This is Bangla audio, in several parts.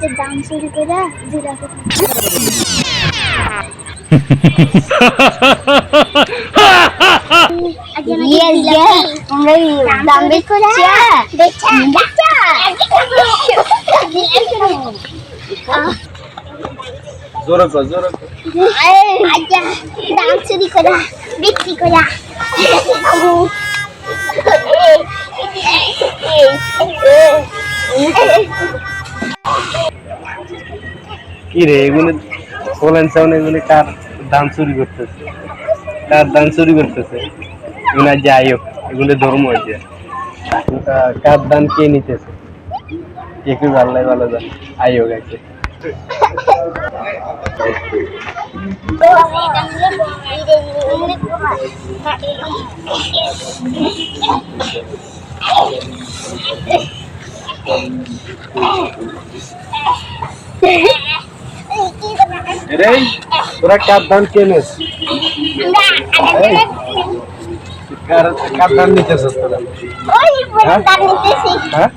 যে দাম চুরি করে জিরাফে Yes, yes. আমরা দাম বেচছি বেচা বেচা জোরে কর জোরে কর আচ্ছা দাম চুরি করে বিক্রি করে কি রে এগুলো বলেন সামনে এগুলো কার ধান চুরি করতেছে? কার ধান চুরি করতেছে? এগুলো যাই হোক এগুলো ধর্ম হয়েছে কার ধান কে নিতেছে? কে কি ভালো ভালো যান আই হোক। আছে রে তোরা কার ধান কে নিস কার কার ধান নিতেছিস তোরা? ওই দাম নিতেছি। হ্যাঁ?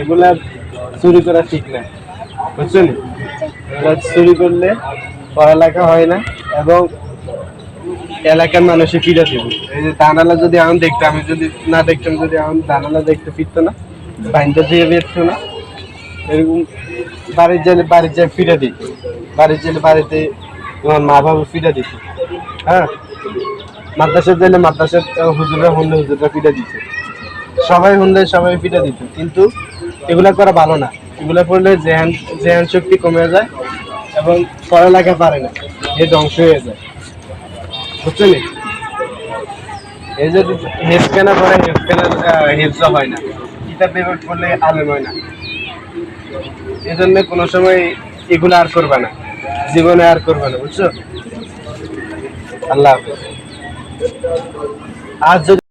এগুলা চুরি করা ঠিক না। বুঝছেন এগুলা চুরি করলে পড়ালেখা হয় না এবং এলাকার মানুষে ফিরে দিব। এই যে দানালা যদি আমি দেখতাম আমি যদি না দেখতাম যদি আমি দানালা দেখতে ফিরতো না বাইনটা দিয়ে বেরতো না। এরকম বাড়ির জেলে, বাড়ির যায় ফিরে দিত বাড়ির জেলে, বাড়িতে তোমার মা বাবা ফিরে দিত হ্যাঁ? মাদ্রাসার জেলে মাদ্রাসার হুজুরা হলে হুজুরা ফিরে দিত সবাই হলে সবাই ফিরে দিত কিন্তু এগুলা করা ভালো না। এগুলা করলে জেহান জেহান শক্তি কমে যায় এবং পড়া পড়ালেখা পারে না। এ ধ্বংস হয়ে যায়। বুঝছেন এই যদি হেফ কেনা করে হেফ কেনা হেফজ হয় না। কিতাব পেপার করলে আলেম হয় না। এই জন্য কোনো সময় এগুলো আর করবে না। জীবনে আর করবে না, বুঝছ? আল্লাহ হাফেজ। আর যদি